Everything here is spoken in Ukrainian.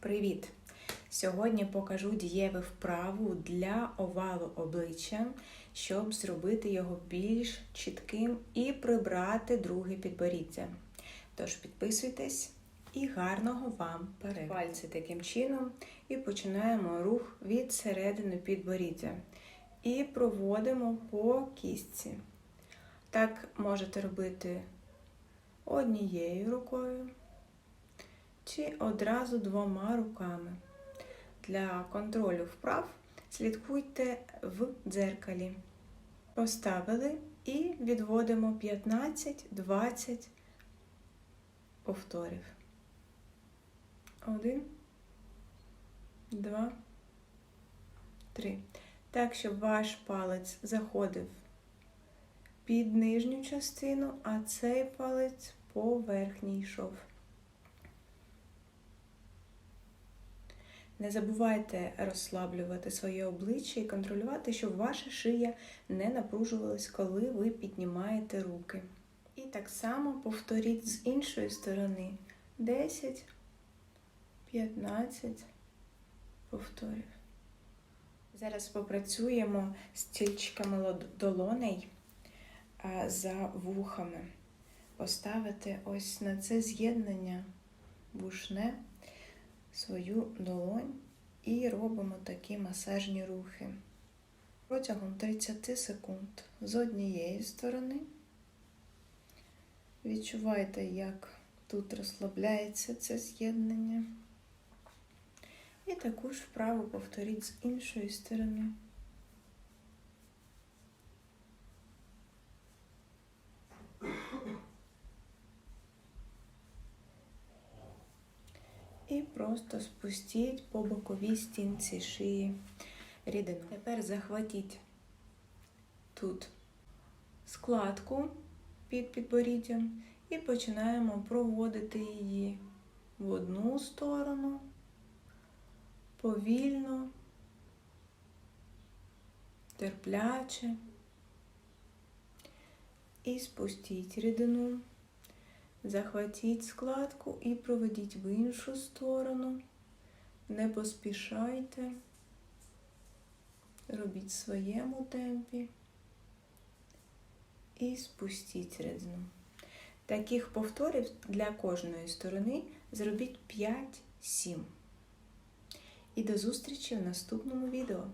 Привіт! Сьогодні покажу дієву вправу для овалу обличчя, щоб зробити його більш чітким і прибрати друге підборіддя. Тож підписуйтесь і гарного вам перегляду. Пальці таким чином і починаємо рух від середини підборіддя. І проводимо по кістці. Так можете робити однією рукою чи одразу двома руками. Для контролю вправ слідкуйте в дзеркалі. Поставили і відводимо 15-20 повторів. Один, два, три. Так, щоб ваш палець заходив під нижню частину, а цей палець по верхній йшов. Не забувайте розслаблювати своє обличчя і контролювати, щоб ваша шия не напружувалась, коли ви піднімаєте руки. І так само повторіть з іншої сторони 10, 15 повторів. Зараз попрацюємо стільчиками долоней за вухами. Поставити ось на це з'єднання вушне свою долонь і робимо такі масажні рухи. Протягом 30 секунд з однієї сторони. Відчувайте, як тут розслабляється це з'єднання. І таку ж вправу повторіть з іншої сторони. І просто спустіть по боковій стінці шиї рідину. Тепер захватіть тут складку під підборіддям і починаємо проводити її в одну сторону, повільно, терпляче. І спустіть рідину. Захватіть складку і проведіть в іншу сторону. Не поспішайте. Робіть в своєму темпі. І спустіть рідину. Таких повторів для кожної сторони зробіть 5-7. І до зустрічі в наступному відео.